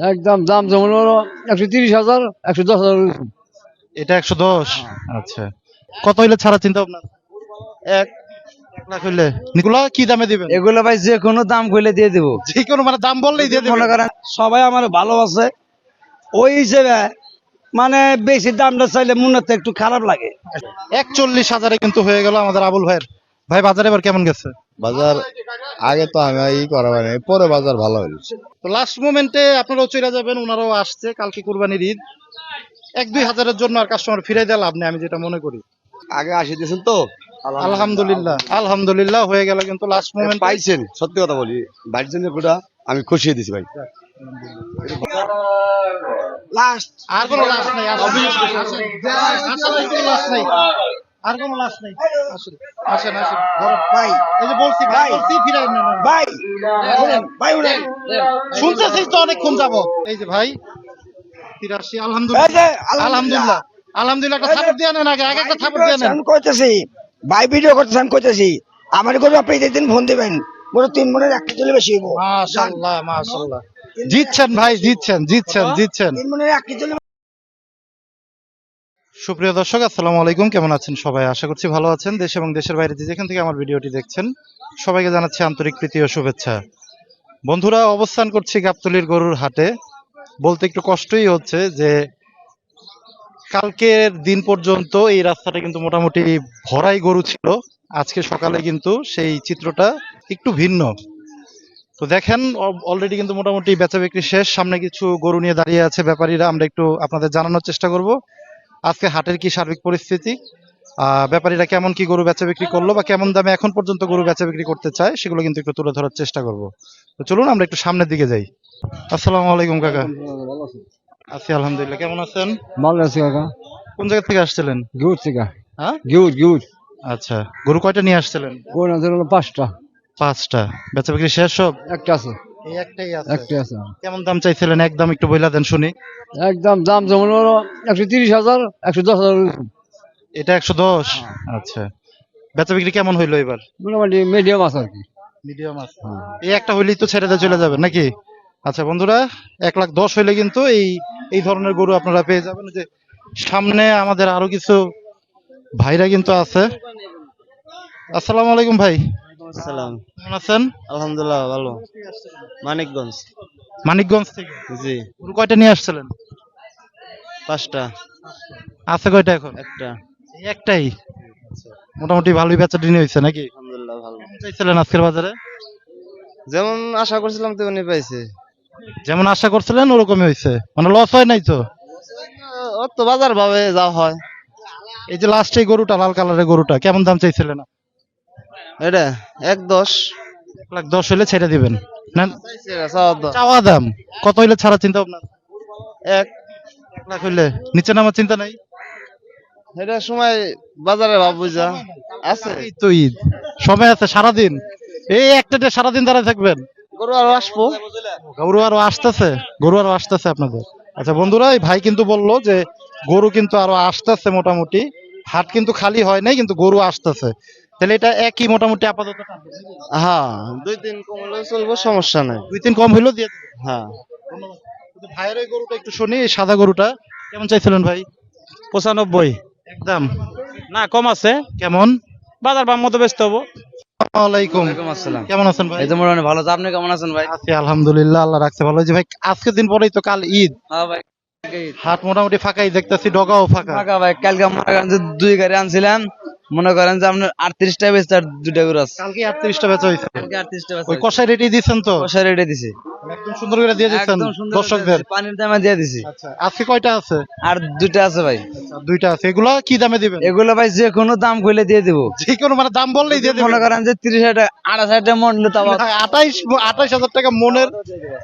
একদম দাম যেমন হলো একশো তিরিশ হাজার একশো দশ হাজার এটা একশো দশ? আচ্ছা। কত হইলে ছাড়া চিন্তা ভাবনা? এক লাখ হইলে। কি দামে দিবেন? এগুলো ভাই যে কোনো দাম কইলে দিয়ে দেবো। যে কোনো মানে দাম বললেই দিয়ে মনে করেন সবাই আমার ভালোবাসে। ওই হিসেবে মানে বেশি দামটা চাইলে মনে একটু খারাপ লাগে। একচল্লিশ হাজারে কিন্তু হয়ে গেল আমাদের আবুল ভাইয়ের। ভাই বাজারে এবার কেমন গেছে? বাজার আগে তো আমি ই করা মানে পরে বাজার ভালো হয়েছে তো লাস্ট মোমেন্টে আপনারাও চলে যাবেন ওনারাও আসছে কালকে কুরবানির ঈদ। এক দুই হাজারের জন্য আর কাস্টমার ফিরে দেওয়া লাভ নেই আমি যেটা মনে করি। আগে আসি দিয়েছেন তো? আলহামদুলিল্লাহ আলহামদুলিল্লাহ হয়ে গেল কিন্তু লাস্ট মোমেন্ট পাইছেন সত্যি কথা বলি বাড়ির জন্য পুরা আমি খুশিয়ে দিছি ভাই। লাস্ট আর কোনো লাস্ট নাই। আসেন, আর নাই। আর কোনো লাশ নাই। আসেন আসেন আসেন। ধরো। ভাই এই যে বলছি ভাই বলছি ফিরাই না। ভাই ভাই। শুনতেছিস তো অনেকক্ষণ যাব এই যে ভাই তিরাশি আলহামদুলিল্লাহ। আলহামদুলিল্লাহ। আলহামদুলিল্লাহ। একটা থাপড় দিয়ে নেন আগে আগে একটা থাপড় দিয়ে নেন। কইতেছি ভাই ভিডিও করতেছি আমি কইতেছি আমার করে আপনি দিন ফোন দিবেন বড় তিন মনের এক কেজি বেশি হইব। মাশাআল্লাহ মাশাআল্লাহ জিতছেন ভাই জিতছেন জিতছেন জিতছেন। তিন মনের এক কেজি সুপ্রিয় দর্শক, আসসালামু আলাইকুম। কেমন আছেন সবাই? আশা করছি ভালো আছেন। দেশ এবং দেশের বাইরে যে যেখান থেকে আমার ভিডিওটি দেখছেন, সবাইকে জানাচ্ছি আন্তরিক প্রীতি ও শুভেচ্ছা। বন্ধুরা, অবস্থান করছি গাবতলির গরুর হাটে। বলতে একটু কষ্টই হচ্ছে যে, কালকের দিন পর্যন্ত এই রাস্তাটা কিন্তু মোটামুটি ভরাই গরু ছিল। আজকে সকালে কিন্তু সেই চিত্রটা একটু ভিন্ন। তো দেখেন অলরেডি কিন্তু মোটামুটি বেচা বিক্রি শেষ। সামনে কিছু গরু নিয়ে দাঁড়িয়ে আছে ব্যাপারীরা। আমরা একটু আপনাদের জানানোর চেষ্টা করব। আজকে হাটের কি সার্বিক পরিস্থিতি? ব্যাপারীরা কেমন কি গরু বেচা বিক্রি করল বা কেমন দামে এখন পর্যন্ত গরু বেচা বিক্রি করতে চায় সেগুলো কিন্তু একটু তুলে ধরার চেষ্টা করব। তো চলুন আমরা একটু সামনের দিকে যাই। আসসালামু আলাইকুম কাকা। আছি আলহামদুলিল্লাহ। কেমন আছেন? ভালো আছে কাকা। কোন জায়গা থেকে আসছিলেন? গিউট থেকে। হ্যাঁ? গিউট আচ্ছা গরু কয়টা নিয়ে আসছিলেন? আছে পাঁচটা। পাঁচটা। বেচা বিক্রি শেষ সব? একটা আছে। এই একটাই আছে। একটা আছে। কেমন দাম চাইছিলেন? একদম একটু বইলা দেন শুনি। একদম দাম যেমন হলো একশো তিরিশ হাজার একশো দশ হাজার এটা একশো দশ? আচ্ছা। বেচা বিক্রি কেমন হইল এবার? মোটামুটি মিডিয়াম আছে আর কি। মিডিয়াম আছে। এই একটা হইলেই তো ছেড়ে দিয়ে চলে যাবে নাকি? আচ্ছা বন্ধুরা এক লাখ দশ হইলে কিন্তু এই এই ধরনের গরু আপনারা পেয়ে যাবেন। যে সামনে আমাদের আরও কিছু ভাইরা কিন্তু আছে। আসসালামু আলাইকুম ভাই। আসসালাম। কেমন আছেন? আলহামদুলিল্লাহ ভালো। মানিকগঞ্জ। মানিকগঞ্জ থেকে? জি। গরু কয়টা নিয়ে আসছিলেন? পাঁচটা। আছে কয়টা এখন? একটা। এই একটাই? মোটামুটি ভালোই বেচা দিন হয়েছে নাকি? আলহামদুলিল্লাহ ভালো। চাইছিলেন আজকের বাজারে? যেমন আশা করছিলাম তেমনি পাইছে। যেমন আশা করছিলেন ওরকমই হয়েছে। মানে লস হয় নাই তো? ও তো বাজার ভাবে যা হয়। এই যে লাস্টে গরুটা লাল কালারের গরুটা কেমন দাম চাইছিলেন? এটা এক দশ। লাখ দশ হইলে ছেড়ে দিবেন। না। চাওয়া দাম। কত হইলে ছাড়া চিন্তা ভাবনা? এক। লাখ হইলে। নিচে নামার চিন্তা নাই? এটা সময় বাজারে ভাব বুঝা। আছে। তো ঈদ। সময় আছে সারাদিন। এই একটা ডে সারাদিন দাঁড়ায় থাকবেন। গরু আরও আসব। গরু আরও আসতেছে। গরু আরও আসতেছে আপনাদের। আচ্ছা বন্ধুরা এই ভাই কিন্তু বলল যে গরু কিন্তু আরও আসতেছে মোটামুটি। হাট কিন্তু খালি হয় নাই কিন্তু গরু আসতেছে। তাহলে এটা একই মোটামুটি আপাতত হ্যাঁ দুই দিন কমলে চলবো সমস্যা নাই। দুই তিন কম হইলেও দিয়ে হ্যাঁ। ভাইয়ের ওই গরুটা একটু শুনি এই সাদা গরুটা। কেমন চাইছিলেন ভাই? পঁচানব্বই। একদম। না কম আছে। কেমন? বাজার বাম মতো ব্যস্ত হব। আলাইকুম আসসালাম। কেমন আছেন ভাই? এই তো মোটামুটি ভালো। আপনি কেমন আছেন ভাই? আছি আলহামদুলিল্লাহ আল্লাহ রাখছে ভালো। যে ভাই আজকের দিন পরেই তো কাল ঈদ। হ্যাঁ ভাই হাট মোটামুটি ফাঁকাই দেখতেছি ডগাও ফাঁকা। ফাঁকা ভাই কালকে দুই গাড়ি আনছিলাম। মনে করেন যে আপনার আটত্রিশটা বেচতে আর দুইটা করে আছে। কালকে আটত্রিশটা বেচা হয়েছে। কালকে আটত্রিশটা ওই কষাই রেডি দিচ্ছেন তো? কষা রেটে দিছি। একদম সুন্দর করে দিয়ে দিচ্ছেন দর্শকদের। পানির দামে দিয়ে দিছি। আচ্ছা আজকে কয়টা আছে? আর দুইটা আছে ভাই। আচ্ছা, দুইটা আছে। এগুলা কি দামে দিবেন? এগুলো ভাই যে কোনো দাম কইলে দিয়ে দিব। যে কোনো মানে দাম বললেই দিয়ে মনে করেন যে তিরিশ হাজার আড়াইশ হাজার টাকা মন নিলে তাও আঠাইশ আঠাইশ হাজার টাকা মনের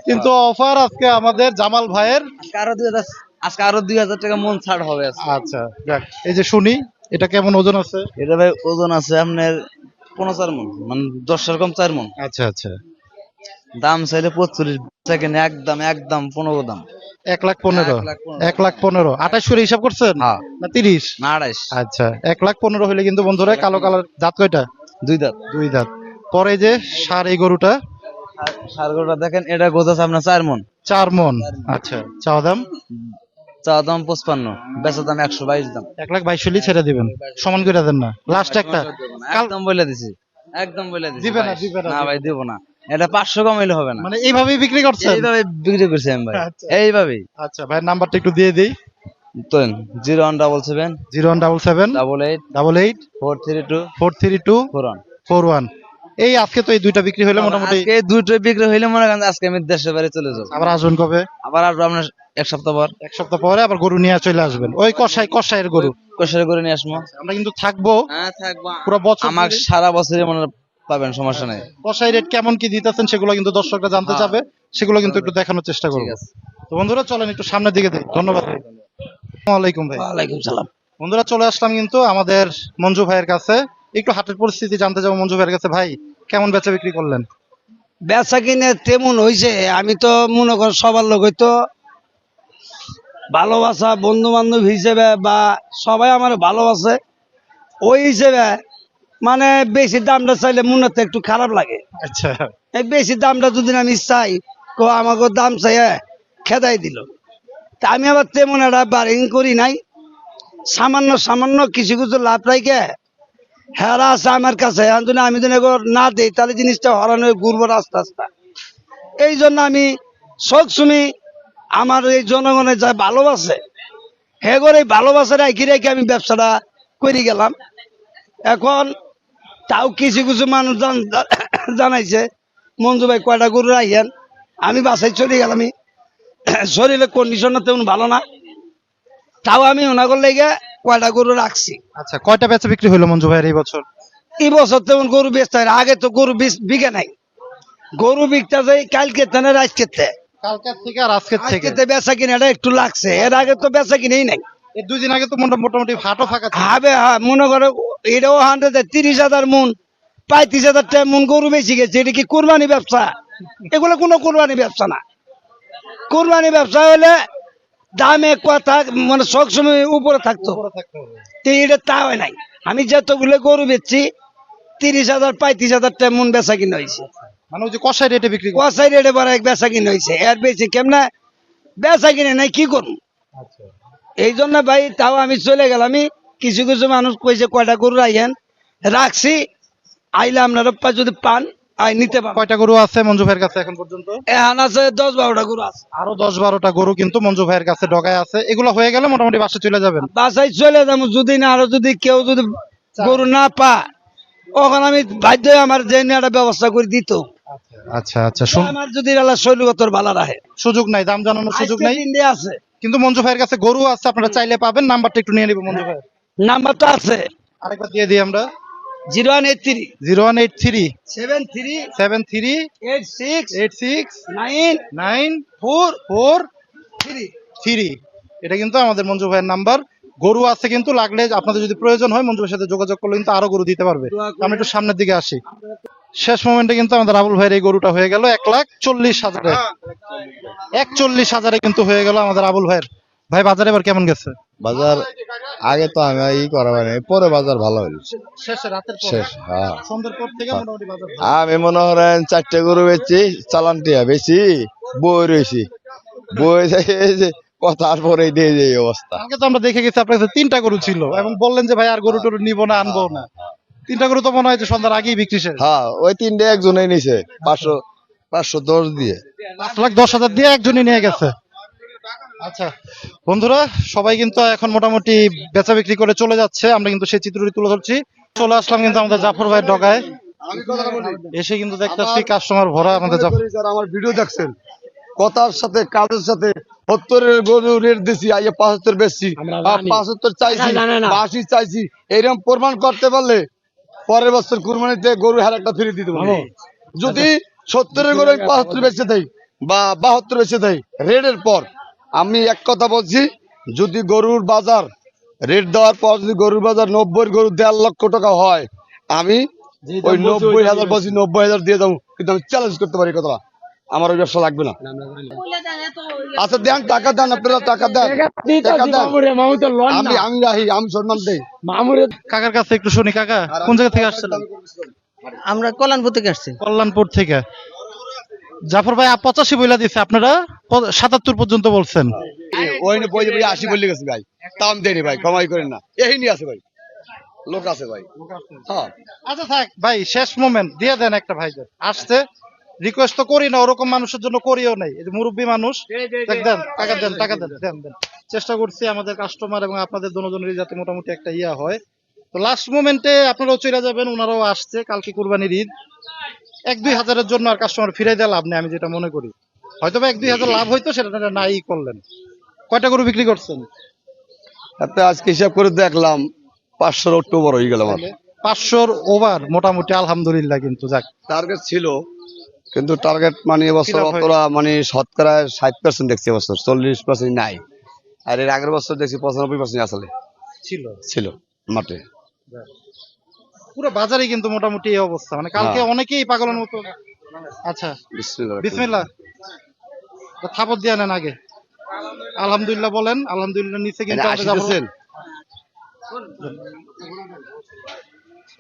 কিন্তু অফার আজকে আমাদের জামাল ভাইয়ের। আরও দুই হাজার আজকে আরও দুই হাজার টাকা মন ছাড় হবে আজকে। আচ্ছা যাক এই যে শুনি এটা কেমন ওজন আছে? এটা ভাই ওজন আছে আপনার পনেরো চার মন মানে দশ রকম চার মন। আচ্ছা আচ্ছা। দাম চাইলে পঁচল্লিশ সেকেন্ড একদম একদম পনেরো দাম। এক লাখ পনেরো এক লাখ পনেরো। আঠাশ করে হিসাব করছেন? হ্যাঁ। না তিরিশ? না আড়াইশ আচ্ছা এক লাখ পনেরো হলে কিন্তু বন্ধুরা কালো কালার দাঁত কয়টা? দুই দাঁত। দুই দাঁত। পরে যে সার এই গরুটা? সারগোটা দেখেন এটা গোছ আছে আপনার চার মন। চার মন। আচ্ছা চাওয়া দাম? চা দাম পঁচপান্ন বেচা দাম একশো বাইশ দাম। এক লাখ বাইশ হলেই ছেড়ে দিবেন। সমান করে দেন না। লাস্ট একটা। একদম বলে দিছি। একদম বলে দিছি দিবে না, দিবে না, না ভাই দিব না। এটা পাঁচশো কম হবে না। মানে এইভাবেই বিক্রি করছেন? এইভাবে বিক্রি করছি আমি ভাই। আচ্ছা। এইভাবেই। আচ্ছা ভাইয়ের নাম্বারটা একটু দিয়ে দিই। তো zero one double seven zero one double seven double eight double eight four three two four three two four one. Four one. এই আজকে তো এই দুইটা বিক্রি হলে মোটামুটি আজকে দুটো বিক্রি হইলে মনে করেন আজকে আমি দেশের বাড়ি চলে যাব। আবার আসবেন কবে? আবার আসব আপনার এক সপ্তাহ পর। এক সপ্তাহ পরে আবার গরু নিয়ে চলে আসবেন। ওই কষাই কষাইয়ের গরু। কষারি করে নিয়ে আসব। আমরা কিন্তু থাকব। হ্যাঁ থাকব। পুরো বছর আমার সারা বছরে মনে পাবেন সমস্যা নেই। কষাই রেট কেমন কি দিতেছেন সেগুলো কিন্তু দর্শকরা জানতে হ্যাঁ। চাবে। সেগুলো কিন্তু একটু দেখানোর চেষ্টা করব। তো বন্ধুরা চলেন একটু সামনের দিকে দিই ধন্যবাদ। আলাইকুম ভাই। ওয়ালাইকুম সালাম। বন্ধুরা চলে আসলাম কিন্তু আমাদের মঞ্জু ভাইয়ের কাছে। একটু হাটের পরিস্থিতি জানতে যাব মঞ্জু ভাইয়ের কাছে। ভাই কেমন বেচা বিক্রি করলেন? বেচা কিনে তেমন হয়েছে আমি তো মনে কর সবার লোক হয়তো ভালোবাসা বন্ধু বান্ধব হিসেবে বা সবাই আমার ভালোবাসে ওই হিসেবে মানে বেশি দামটা চাইলে মনে তো একটু খারাপ লাগে। আচ্ছা। এই বেশি দামটা যদি আমি চাই তো আমাকে দাম চাই খেদাই দিল। তা আমি আবার তেমন একটা বার্গেন করি নাই। সামান্য সামান্য কিছু কিছু লাভ রাইকে হেরা আছে আমার কাছে। আমি যদি এগুলো না দিই তাহলে জিনিসটা হরানো ঘুরবো রাস্তা রাস্তা। এই জন্য আমি সবসময় আমার এই জনগণের যা ভালোবাসে হ্যাঁ করে এই ভালোবাসা রেখে রেখে আমি ব্যবসাটা করে গেলাম। এখন তাও কিছু কিছু মানুষ জানাইছে মঞ্জু ভাই কয়টা গরু রাখেন আমি বাসায় চলে গেলাম। শরীরের কন্ডিশনটা তেমন ভালো না। তাও আমি ওনাগর লেগে কয়টা গরু রাখছি। আচ্ছা কয়টা বেচা বিক্রি হলো মঞ্জু ভাইয়ের এই বছর? এই বছর তেমন গরু বেচতে হয় আগে তো গরু বিকে নাই। গরু বিকতে যাই কালকে তেনে রাজকে কালকের থেকে আর আজকের থেকে। আজকে বেচা কিনাটা একটু লাগছে। এর আগে তো বেচা কিনেই নাই। এই দুই আগে তো মোটামুটি হাটও ফাঁকা হবে হ্যাঁ মনে করো এটাও হান্ড্রেড তিরিশ হাজার মন পঁয়ত্রিশ হাজার টাকা মন গরু বেশি গেছে। এটা কি কোরবানি ব্যবসা? এগুলো কোনো কোরবানি ব্যবসা না। কোরবানি ব্যবসা হলে দামে কথা মানে সবসময় উপরে থাকতো। এটা তা হয় নাই। আমি যতগুলো গরু বেচছি তিরিশ হাজার পঁয়ত্রিশ হাজার টাকা মন বেচা কিনা হয়েছে। মানে ওই যে কষাই রেটে বিক্রি করে। কষাই রেটে বড় এক বেচা কিনা হয়েছে এর বেশি কেমনে? বেচা কিনে নাই কি করুন এই জন্য ভাই তাও আমি চলে গেলাম। আমি কিছু কিছু মানুষ কইছে কয়টা গরু রাখেন রাখছি। আইলে আপনারা যদি পান আই নিতে পারেন কয়টা গরু আছে মঞ্জু ভাইয়ের কাছে এখন পর্যন্ত? এখন আছে দশ বারোটা গরু আছে। আরও দশ বারোটা গরু কিন্তু মঞ্জু ভাইয়ের কাছে ডগায় আছে। এগুলো হয়ে গেলে মোটামুটি বাসে চলে যাবেন। বাসায় চলে যাব। যদি না আরও যদি কেউ যদি গরু না পা ওখানে আমি বাধ্য আমার যে একটা ব্যবস্থা করে দিত। আচ্ছা আচ্ছা আমার যদি আল্লাহ শৈলগতর ভালো রাখে সুযোগ নাই দাম জানানোর সুযোগ নাই। আছে। কিন্তু মঞ্জু ভাইয়ের কাছে গরু আছে আপনারা চাইলে পাবেন নাম্বারটা একটু নিয়ে নিব মঞ্জু ভাই নাম্বার তো আছে। আরেকবার দিয়ে দিই আমরা। Zero one eight three. Zero one eight three. Seven three. Seven three. Eight six. Eight six. Nine. Nine. Four. Four. Three. Three. এটা কিন্তু আমাদের মঞ্জু ভাইয়ের নাম্বার। গরু আছে কিন্তু লাগলে আপনাদের যদি প্রয়োজন হয় মঞ্জু সাথে যোগাযোগ করলে কিন্তু আরও গরু দিতে পারবে। আমি একটু সামনের দিকে আসি। শেষ মোমেন্টে কিন্তু আমাদের আবুল ভাইয়ের এই গরুটা হয়ে গেল এক লাখ চল্লিশ হাজারে। একচল্লিশ হাজারে কিন্তু হয়ে গেল আমাদের আবুল ভাইয়ের। ভাই বাজারে এবার কেমন গেছে? বাজার আগে তো আমি ই করা মানে পরে বাজার ভালো হয়েছে। শেষে রাতের পর? শেষ হ্যাঁ। সন্ধ্যের পর থেকে মোটামুটি বাজার আমি মনে করেন চারটে গরু বেচছি চালান টিয়া বেশি বই রয়েছি। বই থেকে এই যে কথার পরে দিয়ে যে এই অবস্থা। আগে তো আমরা দেখে গেছি আপনার কাছে তিনটা গরু ছিল এবং বললেন যে ভাই আর গরু টরু নিবো না আনব না। তিনটা গরু তো মনে হয় যে সন্ধ্যার আগেই বিক্রি শেষ। হ্যাঁ ওই তিনটে একজনেই নিছে পাঁচশো পাঁচশো দশ দিয়ে। পাঁচ লাখ দশ হাজার দিয়ে একজনই নিয়ে গেছে। আচ্ছা বন্ধুরা সবাই কিন্তু এখন মোটামুটি বেচা বিক্রি করে চলে যাচ্ছে। আমরা কিন্তু সেই চিত্রটি তুলে ধরছি। চলে আসলাম কিন্তু আমাদের জাফর ভাইয়ের ডগায়। এসে কিন্তু দেখতেছি কাস্টমার ভরা আমাদের জাফর। আমার ভিডিও দেখছেন কথার সাথে কাজের সাথে সত্তরের গরু রেট দিছি আইয়ে পাঁচাত্তর আর পাঁচাত্তর চাইছি আশি চাইছি এরকম প্রমাণ করতে পারলে পরের বছর কুরবানিতে গরু হার একটা ফিরে দিতে পারব। যদি সত্তরের গরু পাঁচাত্তর বেচে দেই বা বাহাত্তর বেচে দেই রেটের পর আমি এক কথা বলছি যদি গরুর বাজার রেট দেওয়ার পর যদি গরুর বাজার নব্বই গরু দেড় লক্ষ টাকা হয় আমি ওই নব্বই হাজার বলছি নব্বই হাজার দিয়ে দেবো কিন্তু আমি চ্যালেঞ্জ করতে পারি কথা আমার ওই ব্যবসা লাগবে না। আচ্ছা দেন টাকা দেন আপনারা টাকা দেন। টাকা দেন। আমি আমি রাহি আমি সম্মান দেই। কাকার কাছে একটু শুনি কাকা কোন জায়গা থেকে আসছিলেন আমরা কল্যাণপুর থেকে আসছি। কল্যাণপুর থেকে। জাফর ভাই পঁচাশি বইলা দিচ্ছে আপনারা? সাতাত্তর পর্যন্ত বলছেন। ওই বই আশি বললে গেছে ভাই। দাম দেয়নি ভাই কমাই করেন না। এই নিয়ে আছে ভাই। লোক আছে ভাই। হ্যাঁ আচ্ছা থাক ভাই শেষ মোমেন্ট। দিয়ে দেন একটা ভাইদের। আসছে। রিকোয়েস্ট তো করি না ওরকম মানুষের জন্য করিও নাই। এই যে মুরব্বী মানুষ দেখ দেন টাকা দেন টাকা দেন দেন দেন। চেষ্টা করছি আমাদের কাস্টমার এবং আপনাদের দুজনেরই যাতে মোটামুটি একটা ইয়া হয়। তো লাস্ট মোমেন্টে আপনারাও চলে যাবেন ওনারাও আসছে কালকে কুরবানির ঈদ। এক দুই হাজারের জন্য আর কাস্টমার ফিরাই দেওয়া লাভ নেই আমি যেটা মনে করি। হয়তো বা এক দুই হাজার লাভ হইতো সেটা আপনারা নাই করলেন। কয়টা গরু বিক্রি করছেন? তাতে আজকে হিসাব করে দেখলাম পাঁচশোর অক্টোবর হয়ে গেল আমার। পাঁচশোর ওভার মোটামুটি আলহামদুলিল্লাহ কিন্তু যাক। টার্গেট ছিল কিন্তু টার্গেট মানে এবছর। অতটা মানে শতকরা ষাট পার্সেন্ট দেখছি এবছর চল্লিশ পার্সেন্ট নাই। আর এর আগের বছর দেখছি পঁচানব্বই পার্সেন্ট আসলে। ছিল? ছিল মাঠে। পুরো বাজারে কিন্তু মোটামুটি এই অবস্থা। মানে কালকে হ্যাঁ। অনেকেই পাগলের মতো আচ্ছা বিসমিল্লাহ। থাপত দিয়ে নেন আগে। আলহামদুলিল্লাহ বলেন আলহামদুলিল্লাহ নিচে কিন্তু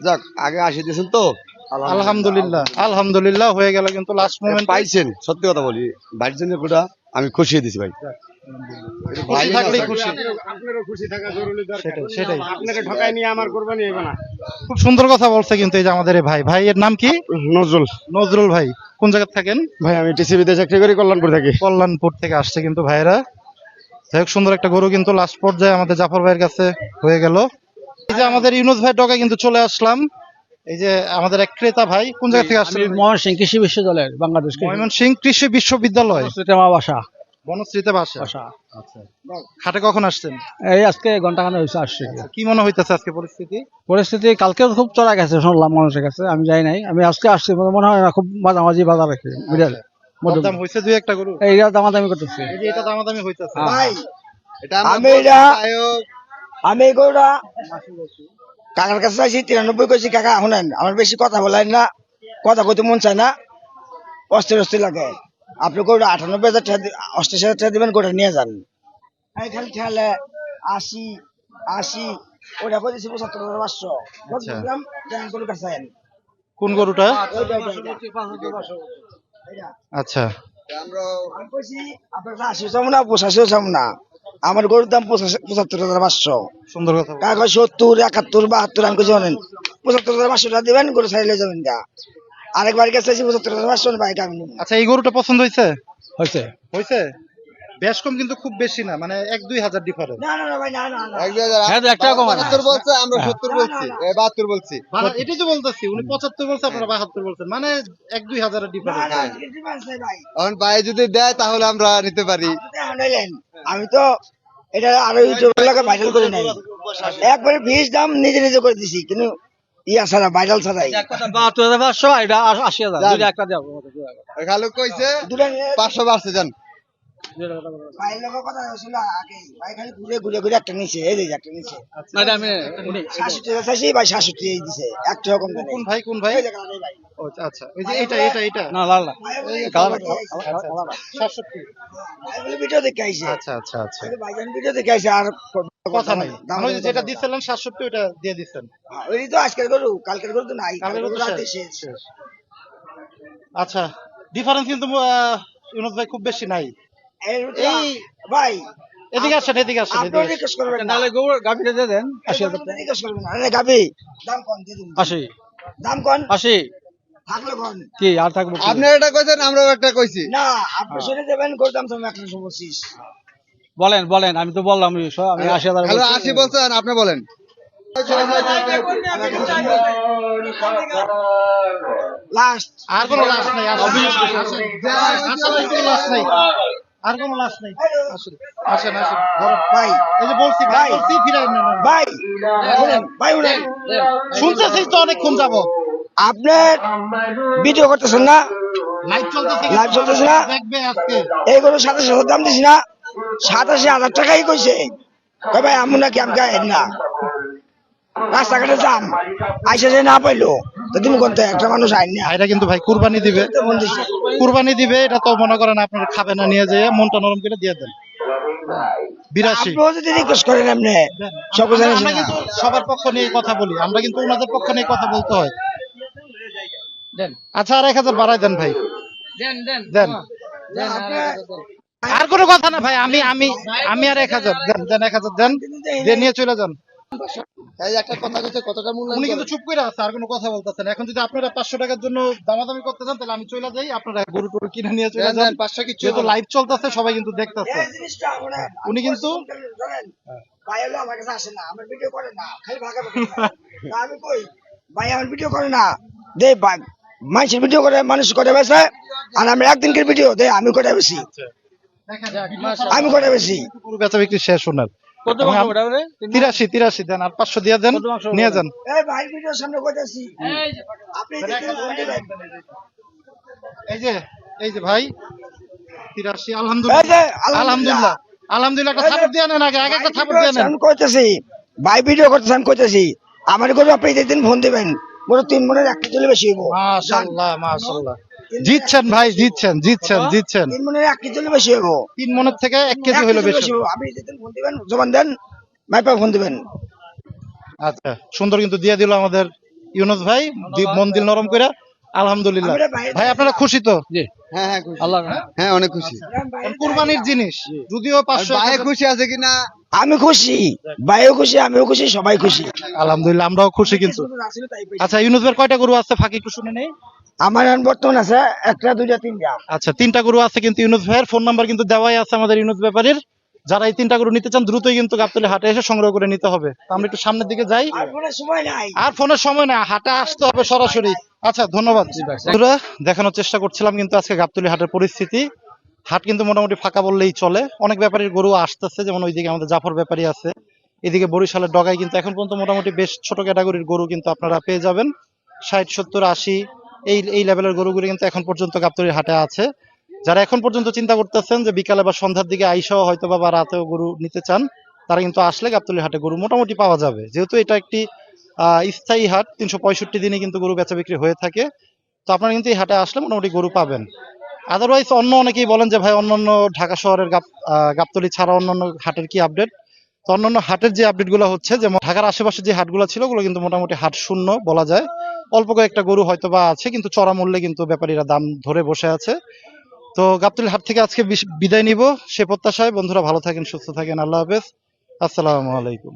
যাক আগে আশি দিয়েছেন তো? আলহামদুলিল্লাহ। আলহামদুলিল্লাহ। হয়ে গেল কিন্তু লাস্ট মোমেন্ট পাইছেন সত্যি কথা বলি। বাড়ির জন্য গোটা আমি খুশি হয়ে দিছি ভাই। খুশি থাকলেই খুশি। সেটাই সেটাই। আপনাকে ঠকাই নিয়ে আমার কোরবানি হবে না। খুব সুন্দর কথা বলছে কিন্তু এই যে আমাদের ভাই। ভাই এর নাম কি? নজরুল। নজরুল ভাই। কোন জায়গা থাকেন? ভাই আমি টিসিবিতে চাকরি করি কল্যাণপুর থাকি। কল্যাণপুর থেকে আসছে কিন্তু ভাইরা যাই হোক সুন্দর একটা গরু কিন্তু লাস্ট পর্যায়ে আমাদের জাফর ভাইয়ের কাছে হয়ে গেল। এই যে আমাদের ইউনুস ভাই ডগে কিন্তু চলে আসলাম। এই যে আমাদের এক ক্রেতা ভাই কোন জায়গা থেকে আসছেন? ময়মনসিং কৃষি বিশ্ববিদ্যালয়ের বাংলাদেশ ময়মনসিংহ কৃষি বিশ্ববিদ্যালয়। আমার বাসা। বনশ্রীতে বাসা? বাসা। হাটে কখন আসছেন? এই আজকে ঘন্টাখানে হয়েছে আসছে। কি মনে হইতেছে আজকে পরিস্থিতি? পরিস্থিতি কালকে খুব চড়া গেছে শুনলাম মানুষের কাছে আমি যাই নাই। আমি আজকে আসছি মনে- মনে হয় না খুব মাঝামাঝি বাজার রাখি মিডল দাম হয়েছে দুই একটা গরু? এইটা দামাদামি করতেছে। এই যে এটা দামাদামি হইতেছে। ভাই এটা আমি এটা আমি গরুটা কাকার কাছে চাইছি তিরানব্বই কইছি কাকা শুনেন আমার বেশি কথা বলেন না কথা কইতে মন চায় না অস্থির অস্থির লাগে। আপনি গরুটা আটানব্বই হাজার টাকা অষ্টাশি হাজার টাকা দিবেন গরুটা নিয়ে যান। এই খালি ঠেলে আশি আশি ওটা কইতেছি পঁচাত্তর হাজার পাঁচশো। আচ্ছা। কাছে কোন গরুটা। আচ্ছা। পঁচাশিও চাম না আমার গরুর দাম পঁচাত্তর হাজার পাঁচশো। সুন্দর কথা কাগজ সত্তর একাত্তর বাহাত্তর আমি কিছু জানেন পঁচাত্তর হাজার পাঁচশো টাকা দেবেন গরু ছাড়িয়ে যাবেন গা। আরেকবার গেছে পঁচাত্তর হাজার পাঁচশো বাইক আমি আচ্ছা এই গরুটা পছন্দ হয়েছে? হয়েছে। হয়েছে? বেশ কম কিন্তু খুব বেশি না মানে এক দুই হাজার ডিফারেন্স না না না ভাই না না না। হ্যাঁ তো একটা কমা বলছে আমরা সত্তর বলছি বাহাত্তর বলছি। এটাই তো বলতেছি উনি পঁচাত্তর বলছে আপনারা বাহাত্তর বলছেন মানে এক দুই হাজারের ডিফারেন্স না, difference নাই ভাই। এখন ভাই যদি দেয় তাহলে আমরা নিতে পারি। আমি তো এটা আরও ইউটিউবের লাগে ভাইরাল করে নাই। একবারে বিশ দাম নিজে নিজে করে দিছি কিন্তু ইয়া ছাড়া ভাইরাল ছাড়াই। বাহাত্তর হাজার পাঁচশো এটা আশি হাজার। দুইটা একটা দেবো খালু কইছে পাঁচশো বাড়ছে যান। ভাইয়ের কথা আগে। ভাই খালি ঘুরে ঘুরে ঘুরে একটা নিচে এই যে একটা নিচে। না আমি উনি শাশুটি চাইছি ভাই শাশুটি এই দিছে। একটা রকম কোন ভাই কোন ভাই? এই যে ও, আচ্ছা ওই যে এটা এটা এটা। না লাল না। ভাই বলে কালার সাতষট্টি ভাই বলে ভিডিও দেখে আইছে। আচ্ছা আচ্ছা আচ্ছা। ভাইজান ভিডিও দেখে আইছে আর কথা নাই। যেটা দিচ্ছিলেন সাতষট্টি ওটা দিয়ে দিচ্ছেন ওই তো আজকের গরু। কালকের গরু তো নাই। কালকের গরু রাতে শেষ। আচ্ছা। ডিফারেন্স কিন্তু আহ, ইউনুস ভাই খুব বেশি নাই। এই এই ভাই এদিকে আসেন এদিকে আসেন আপনি এদিকে করবেন না। নাহলে গরু দিয়ে দেন। আশি হাজার আপনি রিকোয়েস্ট করবেন আরে গাবি দাম কোন দিয়ে দিন। আশি দাম কোন আশি থাকলে কোন কি আর থাকব কি? এটা কইছেন আমরাও একটা কইছি। না আপনি শুনে দেবেন গরু তো এক লাখ পঁচিশ। বলেন বলেন আমি তো বললাম আমি স- আমি আশি বলছি। বলছেন আপনি বলেন। লাস্ট আর কোনো নাই লাশ নাই আর কোনো লাশ নাই। আসেন আসেন। ভাই এই যে বলছি ভাই। বলছি না। ভাই ভাই শুনতেছি তো অনেকক্ষণ যাব আপনার ভিডিও করতেছেন না? লাইভ চলতেছে না? দেখবে আজকে। এই গরু সাতাশি দাম দিছি না। সাতাশি হাজার টাকাই কইছে। কই ভাই আমু নাকি আমি না। রাস্তাঘাটে যাম। আইসা যে না পাইলো। তো তুমি একটা মানুষ আইন না ভাইরা কিন্তু ভাই কুরবানি দিবে। কুরবানি দিবে এটা তো মনে করেন আপনারা খাবে না নিয়ে যেয়ে মনটা নরম করে দিয়ে দেন। বিরাশি। যদি রিকোয়েস্ট করেন এমনি সব আমরা- জানিস আমরা না কিন্তু সবার পক্ষ নিয়ে কথা বলি আমরা কিন্তু ওনাদের পক্ষ নিয়ে কথা বলতে হয়। আচ্ছা আর এক হাজার বাড়াই দেন ভাই। দেন আর কোনো কথা না ভাই আমি আমি আমি আর এক হাজার দেন দেন এক হাজার দেন। দিয়ে নিয়ে চলে যান। উনি কিন্তু চুপ করে আছে আর কোনো কথা বলতেছেন এখন যদি আপনারা পাঁচশো টাকার জন্য দামাদামি করতে চান তাহলে আমি চলে যাই আপনারা গরু টরু কিনে নিয়ে চলে যান। পাঁচশো কি যেহেতু লাইভ চলতেছে সবাই কিন্তু দেখতেছে। উনি কিন্তু ভাই হলো আমার কাছে আসে না আমার ভিডিও করে না খালি ভাগা আমি কই ভাই আমার ভিডিও করে না। দে ভাই মানুষের ভিডিও করে মানুষ করে বেছে আর আমি একদিনকার ভিডিও দে আমি করে বেশি। আমি করে বেশি। গরু বেচা বিক্রি শেষ ওনার তিরাশি তিরাশি দেন আর পাঁচশো দিয়ে দেন নিয়ে যান। ভাই ভিডিও সামনে কইতাছি। আপনি দেখতে এই যে এই যে ভাই তিরাশি আলহামদুলিল্লাহ। আলহামদুলিল্লাহ। আলহামদুলিল্লাহ একটা থাপড় দিয়ে নেন আগে আগে একটা থাপড় দিয়ে নেন। আমি কইতেছি। ভাই ভিডিও করতেছি আমি কইতেছি। আমার আপনি দিন ফোন দিবেন তিন মনের একটা চলে বেশি হইব। মাশাআল্লাহ মাশাআল্লাহ জিতছেন ভাই জিতছেন জিতছেন জিতছেন। তিন মনের এক কেজি হলে বেশি হইব। তিন মনের থেকে এক কেজি হলো বেশি। আপনি যেদিন ফোন দিবেন জবান দেন মাইপা ফোন দিবেন। আচ্ছা সুন্দর কিন্তু দিয়ে দিল আমাদের ইউনুস ভাই মন দিল নরম করে আলহামদুলিল্লাহ। ভাই- আপনারা খুশি তো? হ্যাঁ হ্যাঁ খুশি। আল্লাহ হ্যাঁ অনেক খুশি। কুরবানির জিনিস যদিও পাঁচশো ভাই খুশি আছে কিনা আমি খুশি ভাইও খুশি আমিও খুশি সবাই খুশি। আলহামদুলিল্লাহ আমরাও খুশি কিন্তু। আচ্ছা ইউনুস ভাই কয়টা গরু আছে? ফাঁকি একটু শুনে নেই। আমার বর্তমান আছে একটা দুইটা তিনটা। আচ্ছা তিনটা গরু আছে কিন্তু ইউনুস ভাইয়ের। ফোন নাম্বার কিন্তু দেওয়াই আছে আমাদের ইউনুস ব্যাপারীর। যারা এই তিনটা গরু নিতে চান দ্রুতই কিন্তু গাবতলি হাটে এসে সংগ্রহ করে নিতে হবে। আমরা একটু সামনের দিকে যাই। আর ফোনের সময় না হাটে আসতে হবে সরাসরি। আচ্ছা ধন্যবাদ। বন্ধুরা দেখানোর চেষ্টা করছিলাম কিন্তু আজকে গাবতলি হাটের পরিস্থিতি। হাট কিন্তু মোটামুটি ফাঁকা বললেই চলে। অনেক ব্যাপারীর গরু আসতেছে যেমন ওইদিকে আমাদের জাফর ব্যাপারী আছে। এদিকে বরিশালের ডগায় কিন্তু এখন পর্যন্ত মোটামুটি বেশ ছোট ক্যাটাগরির গরু কিন্তু আপনারা পেয়ে যাবেন। ষাট সত্তর আশি এই এই লেভেলের গরুগুলি কিন্তু এখন পর্যন্ত গাবতলির হাটে আছে। যারা এখন পর্যন্ত চিন্তা করতেছেন যে বিকালে বা সন্ধ্যার দিকে আইসাও হয়তো বা রাতেও গরু নিতে চান তারা কিন্তু আসলে গাবতলি হাটে গরু মোটামুটি পাওয়া যাবে। যেহেতু এটা একটি স্থায়ী হাট তিনশো পঁয়ষট্টি দিনে কিন্তু গরু বেচা বিক্রি হয়ে থাকে। তো আপনারা কিন্তু এই হাটে আসলে মোটামুটি গরু পাবেন। আদারওয়াইজ অন্য অনেকেই বলেন যে ভাই অন্যান্য ঢাকা শহরের আহ, গাবতলী ছাড়া অন্যান্য হাটের কি আপডেট অন্যান্য হাটের যে আপডেটগুলো হচ্ছে, যেমন ঢাকার আশেপাশে যে হাটগুলো ছিল, ওগুলো কিন্তু মোটামুটি হাট শূন্য বলা যায়। অল্প কয়েকটা গরু হয়তো বা আছে, কিন্তু চড়া মূল্যে কিন্তু ব্যাপারীরা দাম ধরে বসে আছে। তো গাবতুল হাট থেকে আজকে বিদায় নিব, সে প্রত্যাশায় বন্ধুরা ভালো থাকেন, সুস্থ থাকেন, আল্লাহ হাফেজ। আসসালামু আলাইকুম।